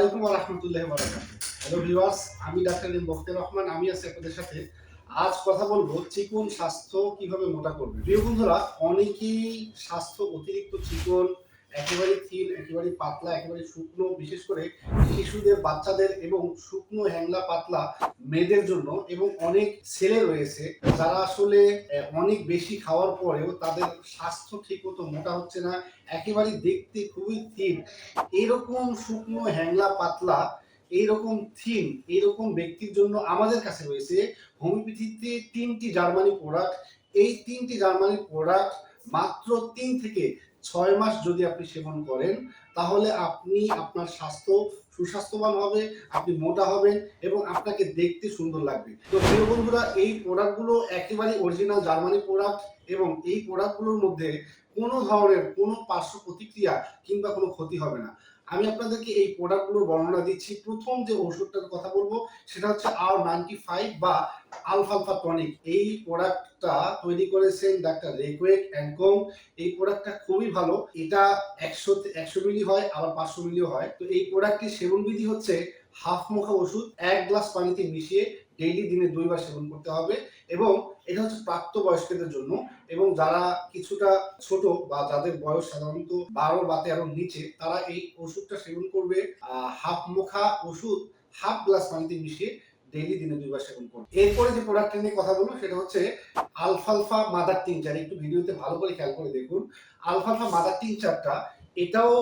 আলাইকুম রহমতুল্লাহ hello viewers আমি ডাক্তার এম রহমান, আমি আছি আপনাদের সাথে। আজ কথা বলব চিকন স্বাস্থ্য কীভাবে মোটা করবে। প্রিয় বন্ধুরা, অনেকেই স্বাস্থ্য অতিরিক্ত চিকন একেবারে থিন একেবারে পাতলা, একেবারে শুকনো, বিশেষ করে শিশুদের, বাচ্চাদের এবং শুকনো, হ্যাংলা, পাতলা মেয়েদের জন্য এবং অনেক ছেলে রয়েছে। যারা আসলে অনেক বেশি খাওয়ার পরেও তাদের স্বাস্থ্য ঠিক মতো মোটা হচ্ছে না, একেবারে দেখতে খুবই থিন এরকম শুকনো, হ্যাংলা, পাতলা এইরকম থিম এইরকম ব্যক্তির জন্য আমাদের কাছে রয়েছে হোমিওপ্যাথিতে তিনটি জার্মানি প্রোডাক্ট। এই তিনটি জার্মানি প্রোডাক্ট মাত্র তিন থেকে ছয় মাস যদি আপনি সেবন করেন, তাহলে আপনি আপনার স্বাস্থ্য সুস্বাস্থ্যবান হবে, আপনি মোটা হবেন এবং আপনাকে দেখতে সুন্দর লাগবে। তো প্রিয় বন্ধুরা, এই প্রোডাক্টগুলো একেবারে অরিজিনাল জার্মানি প্রোডাক্ট এবং এই প্রোডাক্টগুলোর মধ্যে কোনো ধরনের কোনো পার্শ্ব প্রতিক্রিয়া কিংবা কোনো ক্ষতি হবে না। আমি আপনাদেরকে এই প্রোডাক্টগুলোর বর্ণনা দিচ্ছি। প্রথম যে ওষুধটার কথা বলব, সেটা হচ্ছে আর নাইনটি ফাইভ বা আলফালফা টনিক। এই প্রোডাক্টটা তৈরি করেছেন ডাক্তার রেকুয়েক অ্যান্ড কোং এই প্রোডাক্টটা খুবই ভালো। এটা একশো একশো মিলি হয়, আবার পাঁচশো মিলিও হয়। তো এই প্রোডাক্টটির সেবন বিধি হচ্ছে হাফ মুখা ওষুধ, এক গ্লাস পানিতে মিশিয়ে ডেইলি দিনে দুইবার সেবন করতে হবে এবং এটা হচ্ছে প্রাপ্তবয়স্কদের জন্য এবং যারা কিছুটা ছোট বা যাদের বয়স সাধারণত বারো বা তেরোর নিচে, তারা এই ওষুধটা সেবন করবে। হাফ মুখা ওষুধ, হাফ গ্লাস পানিতে মিশিয়ে ডেইলি দিনে দুইবার সেবন করুন। এরপরে যে প্রোডাক্ট নিয়ে কথা বলব, সেটা হচ্ছে আলফালফা মাদার টিংচার একটু ভিডিওতে ভালো করে খেয়াল করে দেখুন। আলফালফা মাদার টিংচারটা এটাও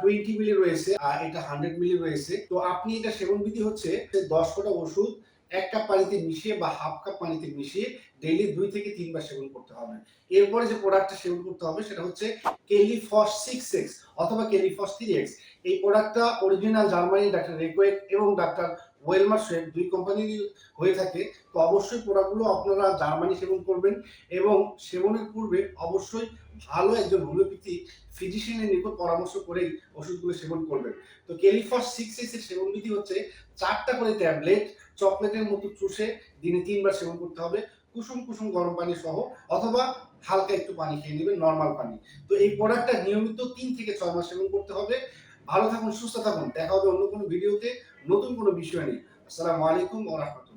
টোয়েন্টি মিলি রয়েছে, আর এটা হান্ড্রেড মিলি রয়েছে। তো আপনি এটা সেবন বিধি হচ্ছে, দশ ফোটা ওষুধ এক কাপ পানিতে মিশিয়ে বা হাফ কাপ পানিতে মিশিয়ে ডেইলি দুই থেকে তিনবার সেবন করতে হবে। এরপরে যে প্রোডাক্টটা সেবন করতে হবে সেটা হচ্ছে কেলিফস সিক্স এক্স অথবা কেলিফস থ্রি এক্স এই প্রোডাক্টটা অরিজিনাল জার্মানি ডাক্তার রেকোয়েক এবং ডাক্তার ওয়েলমার সোয়েব দুই কোম্পানির হয়ে থাকে। তো অবশ্যই প্রোডাক্টগুলো আপনারা জার্মানি সেবন করবেন এবং সেবনের পূর্বে অবশ্যই ভালো একজন হোমিওপ্যাথি ফিজিশিয়ানের নিকট পরামর্শ করেই ওষুধগুলো সেবন করবেন। তো কেলিফস সিক্স এক্সের সেবন বিধি হচ্ছে চারটা করে ট্যাবলেট চকলেটের মতো চুষে দিনে তিনবার সেবন করতে হবে, কুসুম কুসুম গরম পানি সহ, অথবা হালকা একটু পানি খেয়ে নেবেন নর্মাল পানি। তো এই প্রোডাক্টটা নিয়মিত তিন থেকে ছয় মাস সেবন করতে হবে। ভালো থাকুন, সুস্থ থাকুন। দেখা হবে অন্য কোনো ভিডিওতে নতুন কোনো বিষয় নিয়ে। আসসালামু আলাইকুম ওয়া রাহমাতুল্লাহ।